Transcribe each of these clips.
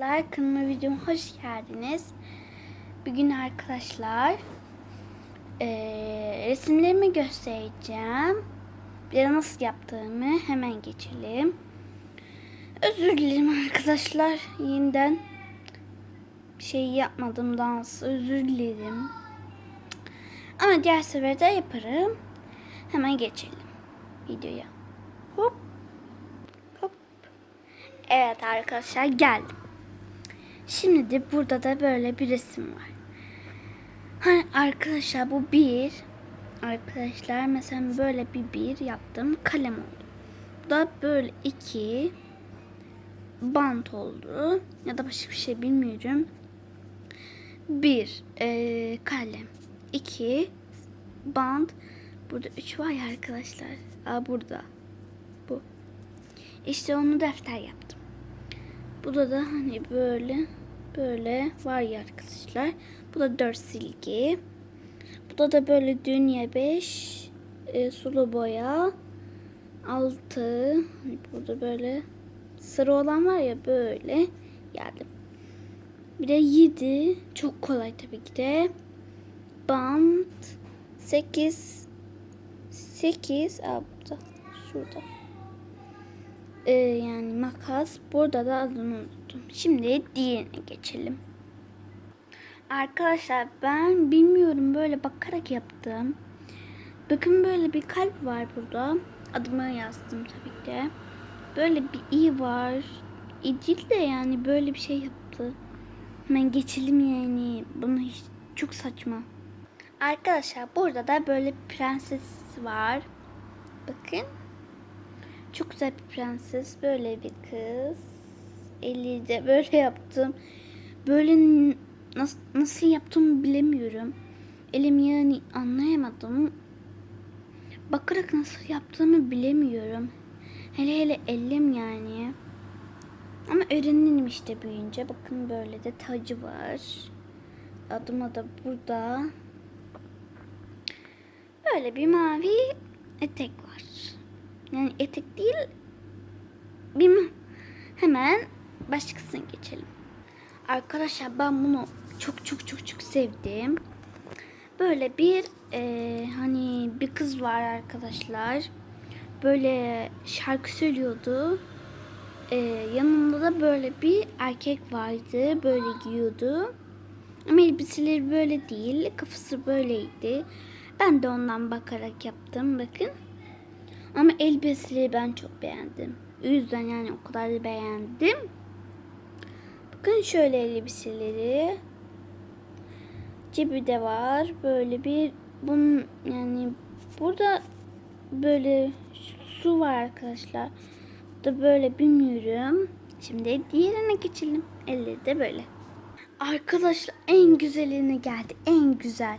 arkadaşlar kanalıma videoma hoş geldiniz. Bugün arkadaşlar eee, resimlerimi göstereceğim. Bir de nasıl yaptığımı hemen geçelim. Özür dilerim arkadaşlar yeniden şey yapmadım dans özür dilerim. Ama diğer seferde yaparım. Hemen geçelim videoya. Hop. Evet arkadaşlar geldim. Şimdi de burada da böyle bir resim var. Hani arkadaşlar bu bir. Arkadaşlar mesela böyle bir bir yaptım. Kalem oldu. Bu da böyle iki. Bant oldu. Ya da başka bir şey bilmiyorum. Bir. eee, kalem. iki Bant. Burada üç var ya arkadaşlar. Aa burada. Bu. İşte onu defter yaptım. Bu da da hani böyle böyle var ya arkadaşlar. Bu da 4 silgi. Bu da da böyle dünya 5 e, sulu boya 6 hani burada böyle sarı olan var ya böyle geldim. Bir de 7 çok kolay tabii ki de. Bant 8 8 aa burada şurada. Ee, yani makas. Burada da adını unuttum. Şimdi diğerine geçelim. Arkadaşlar ben bilmiyorum böyle bakarak yaptım. Bakın böyle bir kalp var burada. Adımı yazdım tabii ki. Böyle bir i var. İ de yani böyle bir şey yaptı. Hemen geçelim yani. Bunu hiç çok saçma. Arkadaşlar burada da böyle prenses var. Bakın. Çok güzel bir prenses. Böyle bir kız. Eli de böyle yaptım. Böyle nasıl, nasıl yaptığımı bilemiyorum. Elim yani anlayamadım. Bakarak nasıl yaptığımı bilemiyorum. Hele hele elim yani. Ama öğrenirim işte büyüyünce. Bakın böyle de tacı var. Adıma da burada. Böyle bir mavi etek var. Yani etek değil. Bir hemen başkasına geçelim. Arkadaşlar ben bunu çok çok çok çok sevdim. Böyle bir e, hani bir kız var arkadaşlar. Böyle şarkı söylüyordu. E, yanında da böyle bir erkek vardı. Böyle giyiyordu. Ama elbiseleri böyle değil. Kafası böyleydi. Ben de ondan bakarak yaptım. Bakın. Ama elbiseleri ben çok beğendim. O yüzden yani o kadar da beğendim. Bakın şöyle elbiseleri. Cebi de var. Böyle bir bunun yani burada böyle su var arkadaşlar. Da böyle bilmiyorum. Şimdi diğerine geçelim. Elleri de böyle. Arkadaşlar en güzeline geldi. En güzel.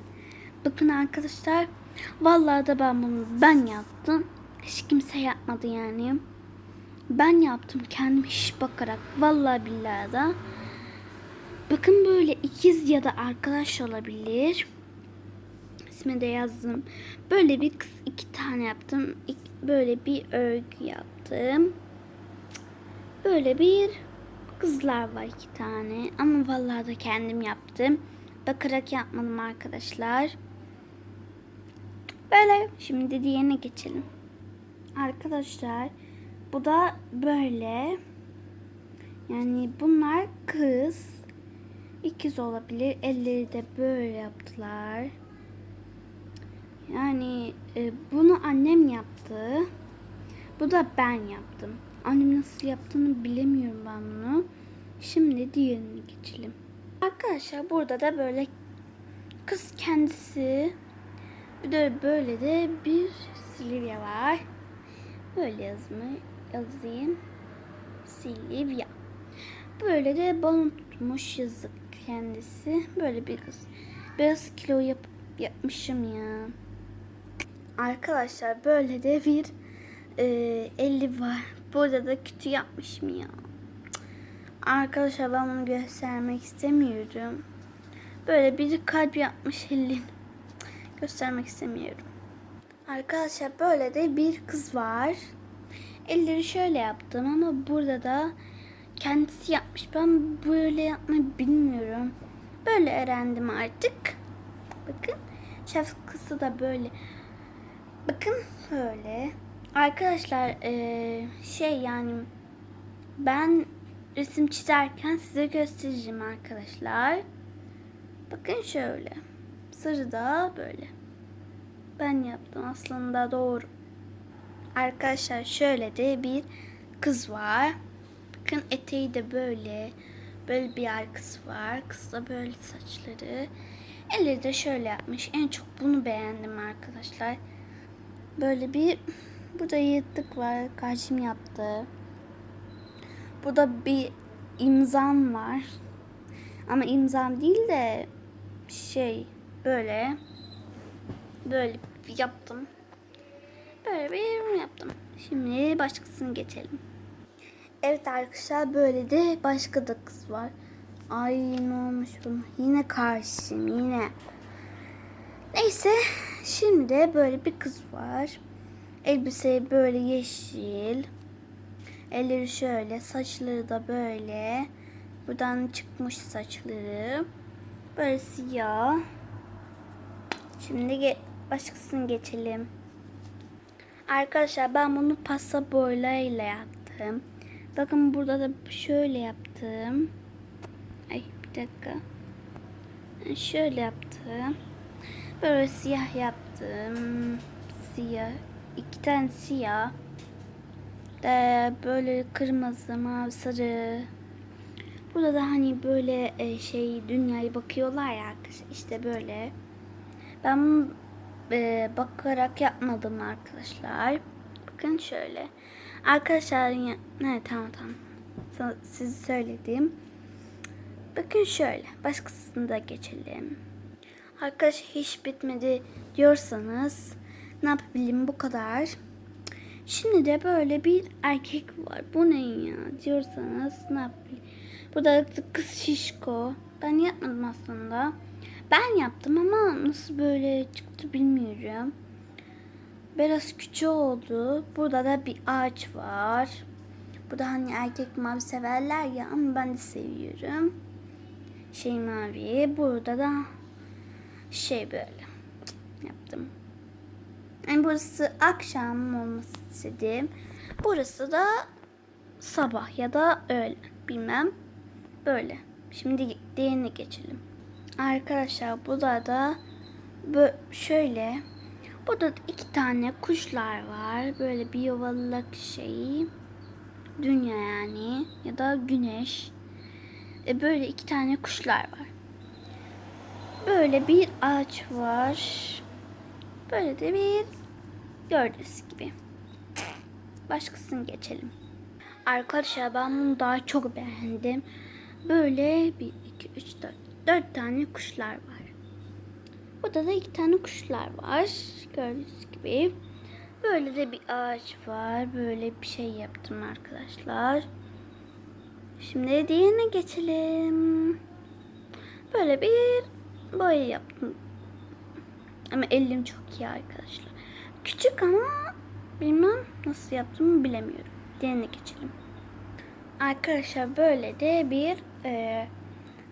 Bakın arkadaşlar. Vallahi da ben bunu ben yaptım. Hiç kimse yapmadı yani. Ben yaptım kendim hiç bakarak. Vallahi billahi da. Bakın böyle ikiz ya da arkadaş olabilir. İsmi de yazdım. Böyle bir kız iki tane yaptım. Böyle bir örgü yaptım. Böyle bir kızlar var iki tane. Ama vallahi da kendim yaptım. Bakarak yapmadım arkadaşlar. Böyle. Şimdi diğerine geçelim. Arkadaşlar bu da böyle. Yani bunlar kız. ikiz olabilir. Elleri de böyle yaptılar. Yani e, bunu annem yaptı. Bu da ben yaptım. Annem nasıl yaptığını bilemiyorum ben bunu. Şimdi diğerine geçelim. Arkadaşlar burada da böyle kız kendisi bir de böyle de bir Silvia var. Böyle yazımı yazayım. Silvia. Böyle de balon tutmuş yazık kendisi. Böyle bir kız. Biraz kilo yap yapmışım ya. Arkadaşlar böyle de bir e, eli var. Burada da kötü yapmışım ya. Arkadaşlar ben bunu göstermek istemiyorum. Böyle bir kalp yapmış elin. Cık. Göstermek istemiyorum. Arkadaşlar böyle de bir kız var. Elleri şöyle yaptım ama burada da kendisi yapmış. Ben böyle yapmayı bilmiyorum. Böyle öğrendim artık. Bakın şapkası da böyle. Bakın böyle. Arkadaşlar eee, şey yani ben resim çizerken size göstereceğim arkadaşlar. Bakın şöyle. Sarı da böyle. Ben yaptım aslında doğru. Arkadaşlar şöyle de bir kız var. Bakın eteği de böyle. Böyle bir arkası var. Kız da böyle saçları. Elleri de şöyle yapmış. En çok bunu beğendim arkadaşlar. Böyle bir burada yırtık var. Karşım yaptı. Burada bir imzam var. Ama imzam değil de şey böyle böyle yaptım. Böyle bir yorum yaptım. Şimdi başkasını geçelim. Evet arkadaşlar böyle de başka da kız var. Ay ne olmuş bunun? Yine karşım yine. Neyse şimdi de böyle bir kız var. Elbise böyle yeşil. Elleri şöyle, saçları da böyle. Buradan çıkmış saçları. Böyle siyah. Şimdi ge- başkasını geçelim. Arkadaşlar ben bunu pasta boyayla yaptım. Bakın burada da şöyle yaptım. Ay bir dakika. Şöyle yaptım. Böyle siyah yaptım. Siyah. iki tane siyah. Ee, böyle kırmızı, mavi, sarı. Burada da hani böyle e, şey dünyaya bakıyorlar ya arkadaşlar. İşte böyle. Ben bunu e, bakarak yapmadım arkadaşlar. Bakın şöyle. Arkadaşlar ne tamam tamam. Sizi söyledim. Bakın şöyle. Başkasını da geçelim. Arkadaş hiç bitmedi diyorsanız ne yapabilirim bu kadar. Şimdi de böyle bir erkek var. Bu ne ya diyorsanız ne yapayım? Burada da kız şişko. Ben yapmadım aslında. Ben yaptım ama nasıl böyle çıktı bilmiyorum. Biraz küçük oldu. Burada da bir ağaç var. Burada hani erkek mavi severler ya ama ben de seviyorum. Şey mavi. Burada da şey böyle yaptım. Yani burası akşam olması istedim. Burası da sabah ya da öğlen bilmem. Böyle. Şimdi diğerine geçelim. Arkadaşlar burada da böyle şöyle burada iki tane kuşlar var. Böyle bir yuvarlak şey. Dünya yani ya da güneş. E böyle iki tane kuşlar var. Böyle bir ağaç var. Böyle de bir gördüğünüz gibi. Başkasını geçelim. Arkadaşlar ben bunu daha çok beğendim. Böyle 1, 2, 3, 4. 4 tane kuşlar var. Burada da iki tane kuşlar var. Gördüğünüz gibi. Böyle de bir ağaç var. Böyle bir şey yaptım arkadaşlar. Şimdi diğerine geçelim. Böyle bir boya yaptım. Ama elim çok iyi arkadaşlar. Küçük ama bilmem nasıl yaptığımı bilemiyorum. Diğerine geçelim. Arkadaşlar böyle de bir e,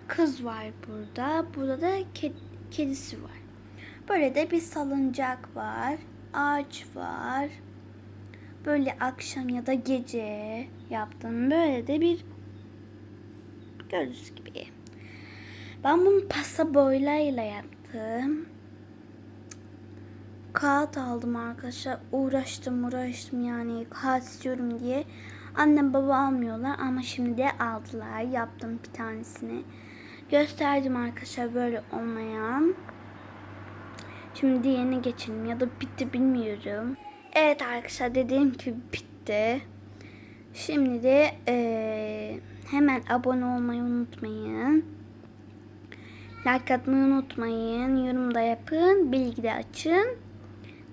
kız var burada. Burada da ke- kedisi var. Böyle de bir salıncak var. Ağaç var. Böyle akşam ya da gece yaptım. Böyle de bir gördüğünüz gibi. Ben bunu pasta boyayla yaptım. Kağıt aldım arkadaşlar. Uğraştım uğraştım yani kağıt istiyorum diye. Annem baba almıyorlar ama şimdi de aldılar. Yaptım bir tanesini. Gösterdim arkadaşlar böyle olmayan. Şimdi diğerine geçelim ya da bitti bilmiyorum. Evet arkadaşlar dediğim gibi bitti. Şimdi de eee, hemen abone olmayı unutmayın. Like atmayı unutmayın. Yorum da yapın. Bilgi de açın.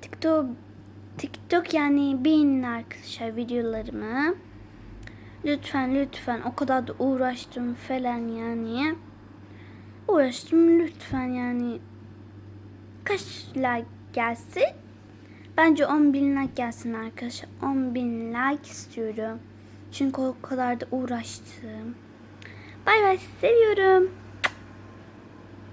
TikTok TikTok yani beğenin arkadaşlar videolarımı. Lütfen lütfen o kadar da uğraştım falan yani. Uğraştım lütfen yani. Kaç like gelsin? Bence 10 bin like gelsin arkadaşlar. 10 bin like istiyorum. Çünkü o kadar da uğraştım. Bay bay seviyorum.